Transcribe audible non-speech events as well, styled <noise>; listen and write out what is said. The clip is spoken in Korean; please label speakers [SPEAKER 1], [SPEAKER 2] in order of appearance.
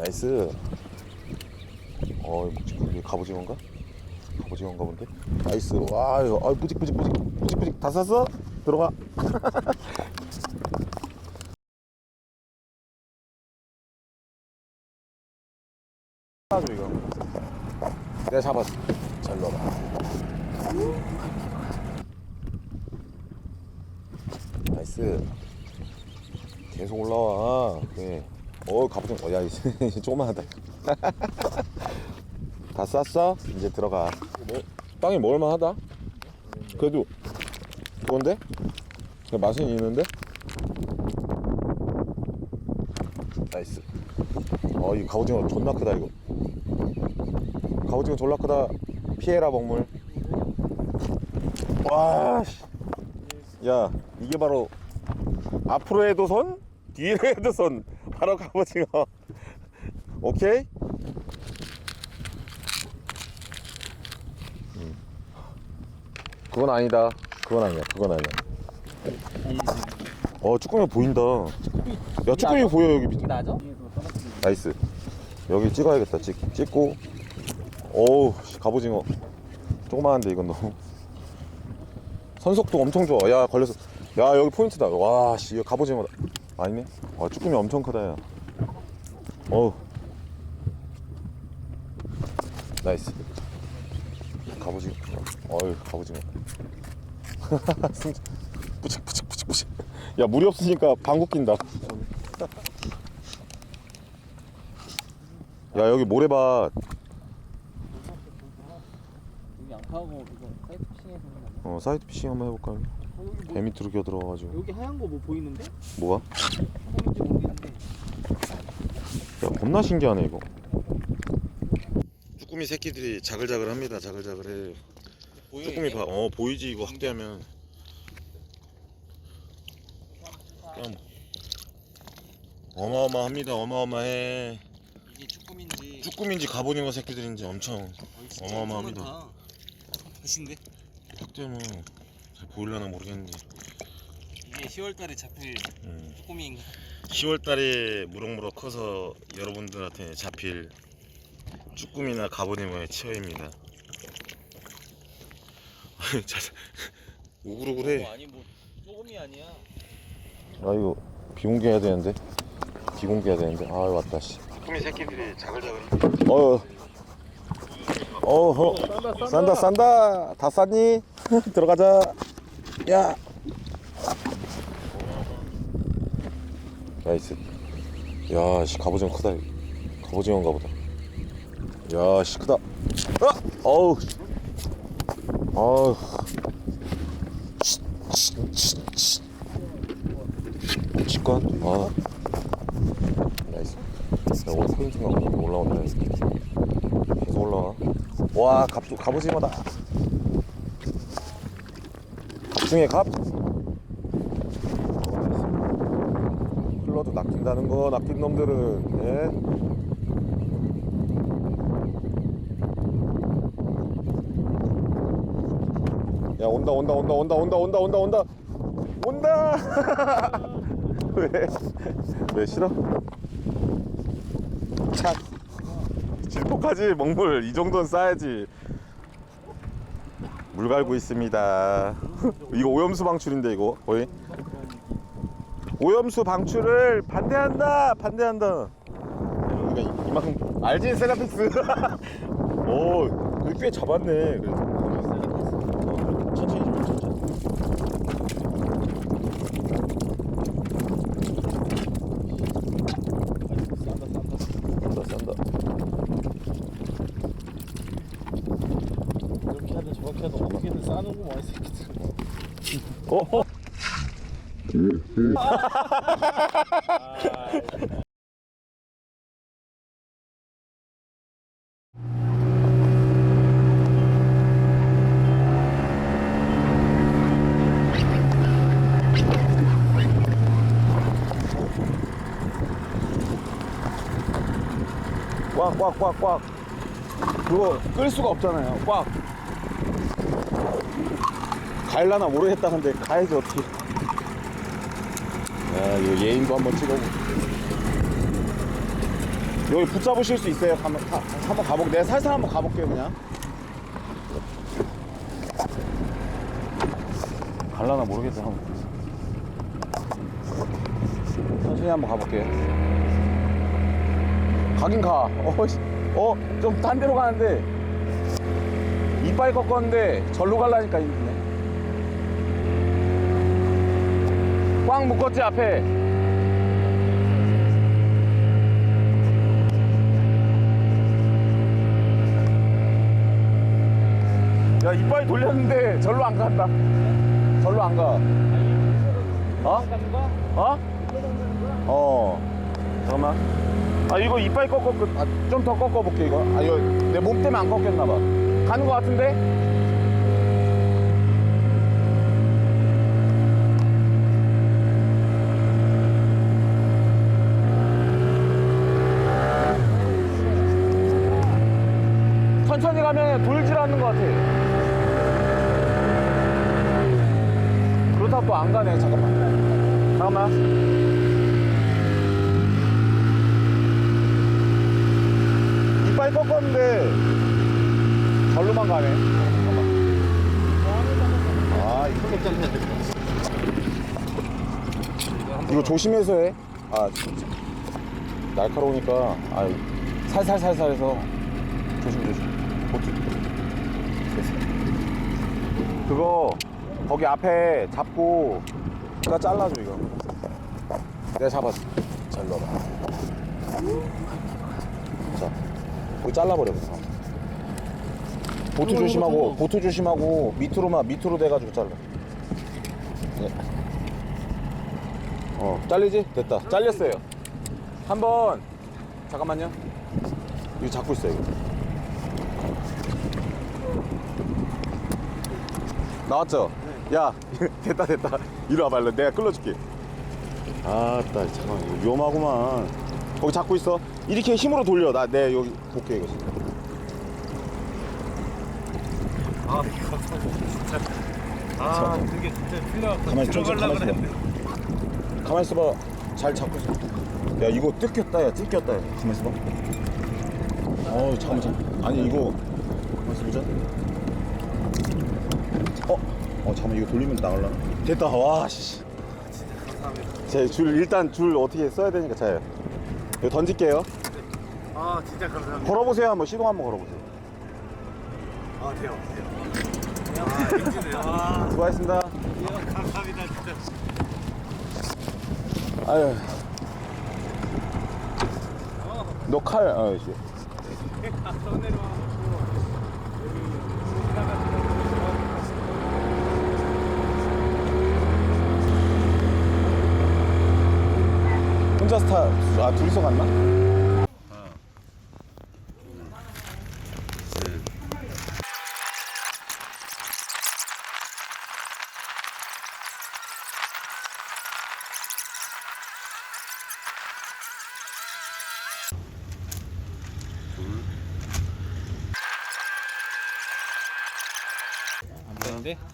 [SPEAKER 1] 나이스. 어, 이거 갑오징어인가? 갑오징어인가 본데? 나이스. 와, 이거, 아, 뿌직, 뿌직, 뿌직, 뿌직. 다 쐈어? 들어가. <laughs> 잡아줘, 이거. 내가 잡았어. 잘 넣어봐. 나이스. 계속 올라와. 그래. 어, 갑오징어. 어, 야, 이제 <laughs> 조그만하다. <laughs> 다 쌌어? 이제 들어가. 뭐, 땅이 먹을만하다. 그래도? 그 맛은 있는데? 나이스. 어, 이 갑오징어 존나 크다 이거. 갑오징어 졸라 크다. 피해라 먹물. 와, 씨. 야, 이게 바로 앞으로 해도 손, 뒤로 해도 손. 바로 갑오징어. 오케이? 음. 그건 아니다. 그건 아니야. 그건 아니야. 어, 쭈꾸미 보인다. 야, 쭈꾸미 보여 여기 밑에.
[SPEAKER 2] 나죠?
[SPEAKER 1] 나이스. 여기 찍어야겠다. 찍, 찍고. 어우, 씨, 갑오징어. 조그마한데 이건 너무. 선속도 엄청 좋아. 야, 걸렸어. 야, 여기 포인트다. 와, 씨, 이거 갑오징어다. 아니네. 와, 쭈꾸미 엄청 크다, 야. 어우. 나이스. 갑오징어. 어휴, 갑오징어. 승- 뿌직, 뿌직, 뿌직, 뿌직. 야, 물이 없으니까 방구 낀다. <laughs> 야, 여기 모래밭.
[SPEAKER 2] 양파하고 이거 사이트 피싱해서?
[SPEAKER 1] 어, 사이드 피싱 한번 해볼까?
[SPEAKER 2] 어, 여기 뭐,
[SPEAKER 1] 배 밑으로 기어 들어가가지고.
[SPEAKER 2] 여기 하얀 거 뭐 보이는데?
[SPEAKER 1] 뭐가?
[SPEAKER 2] 모르겠는데
[SPEAKER 1] 야, 겁나 신기하네, 이거. 쭈꾸미 새끼들이 자글자글합니다. 자글자글해. 쭈꾸미 봐. 어, 보이지? 이거 확대하면. 그냥 어마어마합니다. 어마어마해.
[SPEAKER 2] 이게 쭈꾸미인지
[SPEAKER 1] 쭈꾸미인지 갑오징어 새끼들인지 엄청 어마어마합니다.
[SPEAKER 2] 대신데
[SPEAKER 1] 확대하면 잘 보일려나 모르겠는데.
[SPEAKER 2] 이게 10월달에 잡힐
[SPEAKER 1] 음.
[SPEAKER 2] 쭈꾸미인가?
[SPEAKER 1] 10월달에 무럭무럭 커서 여러분들한테 잡힐 쭈꾸미나 갑오징어의 치어입니다. <laughs> 자, 우글우글해.
[SPEAKER 2] 아니 뭐 조금이 아니야
[SPEAKER 1] 아 이거 비공개해야 되는데. 비공개해야 되는데. 아 왔다 씨. 쭈꾸미 새끼들이 자글자글. 어. 어, 어. 싼다 싼다. 다 쌌니? <laughs> 들어가자. 야. 나이스. 야, 씨 갑오징어 크다. 갑오징어인가 보다. 야, 씨 크다. 아! 어우. 아우. 직관? 아. 나이스. 야, 오늘 포인트가 올라온다. 계속 올라와. 와, 갑, 갑오징어다. 갑 중에 갑. 흘러도 낚인다는 거, 낚인 놈들은. 예? 야, 온다, 온다, 온다, 온다, 온다, 온다, 온다, 온다. 온다! <laughs> 왜? 왜 싫어? 참. 질폭하지, 먹물. 이 정도는 싸야지. 물 갈고 있습니다. <laughs> 이거 오염수 방출인데, 이거. 거의. 오염수 방출을 반대한다! 반대한다! 이- 이만큼. 알지, 세라피스? <laughs> 오, 거기 꽤 잡았네. 그래도. 어, 천천히 좀, 천천히. 싼다, 싼다.
[SPEAKER 2] 이렇게 하든 저렇게 하든 어떻게든 싸는구만 이 새끼들
[SPEAKER 1] 어? <laughs> 꽉, 꽉, 꽉, 꽉. 그거 끌 수가 없잖아요. 꽉. 갈라나 모르겠다 근데 가야지 어떻게 야 이거 예인도 한번 찍어보 여기 붙잡으실 수 있어요? 한번, 가, 한번 가볼게. 내가 살살 한번 가볼게요, 그냥. 갈라나 모르겠어. 한번. 천천히 한번 가볼게요. 가긴 가. 어, 씨. 어, 좀 딴 데로 가는데. 이빨 꺾었는데, 절로 갈라니까 힘드네. 꽉 묶었지, 앞에. 야, 이빨 돌렸는데, 절로 안 간다. 절로 안 가. 어? 어? 어. 잠깐만. 아, 이거 이빨 꺾어, 아, 좀 더 꺾어 볼게, 이거. 아, 이거 내 몸 때문에 안 꺾였나 봐. 가는 거 같은데? 가면 돌질 않는 것 같아. 그렇다고 또 안 가네. 잠깐만. 잠깐만. 이빨 꺾었는데 절로만 가네. 잠깐만. 아, 이거 이거 조심해서 해. 아. 날카로우니까 아, 살살살살해서 조심 조심. 보트. 됐어. 그거 거기 앞에 잡고 나 잘라줘 이거. 내가 잡았어. 잘 넣어봐. 자, 거기 잘라버려. 어. 보트 조심하고 보트 조심하고 밑으로만 밑으로 돼가지고 잘라. 네. 어, 잘리지? 됐다. 잘렸어요. 한번 잠깐만요. 이거 잡고 있어요. 이거. 나왔죠? 야, <laughs> 됐다, 됐다. 이리 와봐, 일로. 내가 끌어줄게. 아따, 잠깐만, 이거 위험하구만. 거기 잡고 있어. 이렇게 힘으로 돌려. 나, 내 여기 볼게, 이거.
[SPEAKER 2] 아 이거 진짜 아 이게 진짜 필요
[SPEAKER 1] 가만히 좀,
[SPEAKER 2] 들어가려고
[SPEAKER 1] 가만히 있어봐.
[SPEAKER 2] 그랬는데
[SPEAKER 1] 가만히 있어봐. 잘 잡고 있어. 야, 이거 뜯겼다, 야, 뜯겼다, 야. 가만히 있어봐. 어우, 잠깐만, 잠깐만. 아니, 이거. 가만히 있어보자. 어? 어, 잠깐만, 이거 돌리면 나갈라나? 됐다, 와, 씨.
[SPEAKER 2] 감사합니다
[SPEAKER 1] 제 줄, 일단 줄 어떻게 써야 되니까 잘. 이거 던질게요.
[SPEAKER 2] 아 진짜 감사합니다
[SPEAKER 1] 걸어보세요, 한번 시동 한번 걸어보세요.
[SPEAKER 2] 아 돼요 돼요 아 엔진을 <laughs> 아 <laughs>
[SPEAKER 1] 수고하셨습니다.
[SPEAKER 2] 예, 감사합니다 진짜
[SPEAKER 1] 아유. 너 칼, 어, 이제. <laughs>
[SPEAKER 2] 손 내려와
[SPEAKER 1] 혼자 스타, 아, 둘이서 갔나?
[SPEAKER 2] 안 되는데?
[SPEAKER 1] 하